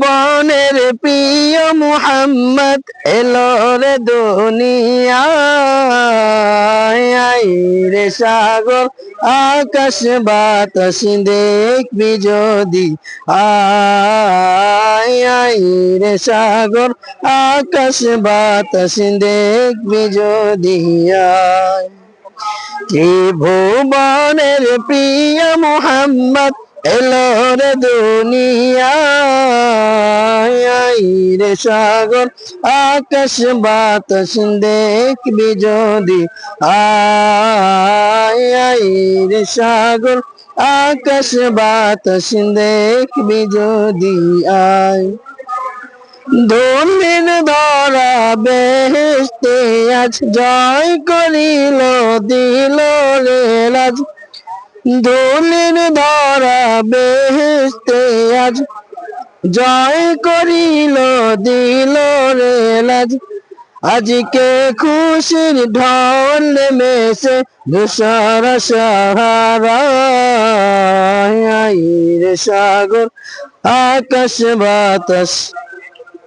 ভুবনের প্রিয় মুহাম্মদ এলো রে দুনিয়ায়। রে সাগর, আকাশ বাতাস দেখবি যদি। আয় রে সাগর, আকাশ বাতাস দেখবি যদি। আয়। ত্রিভুবনের প্রিয় মোহাম্মদ এলো রে দুনিয়ায় সাগর, আকাশ বাতাস দেখবি যদি। আয় রে সাগর, আকাশ বাতাস দেখবি যদি। আয় ধর্মের ধরা বেহেস্তে আজ জয় করিল, দিল রে রাজ। ধর্মের ধরা বেহেস্তে আজ। জয় করিল, দিল রে লাজ। আজকে খুশির ঢল মেসে ধূসর সাহারা। সাগর, আকাশ বাতাস।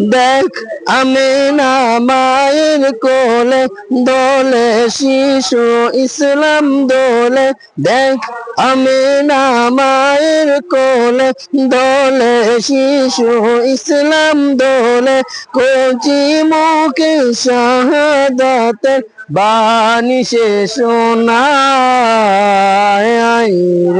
দেখ আমি না মায়ের কোলে, দোলে শিশু ইসলাম দোলে। দেখ আমি না মায়ের কোলে, দোলে শিশু ইসলাম দোলে। কোচি মুখে শাহাদাতের বাণী সে শোনায়।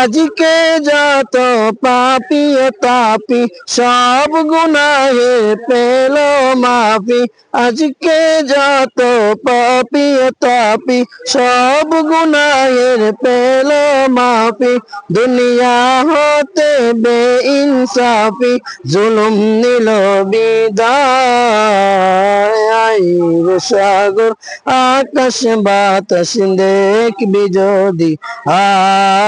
আজকে যত পাপি তাপি, সব গুনাহে পেল মাফি। আজকে যত পাপি তাপি, সব গুনাহের পেল মাফি। দুনিয়া হতে বে ইনসাফি জুলুম নিল বিদায়। সাগর, আকাশ বাতাস দেখবি যদি আয়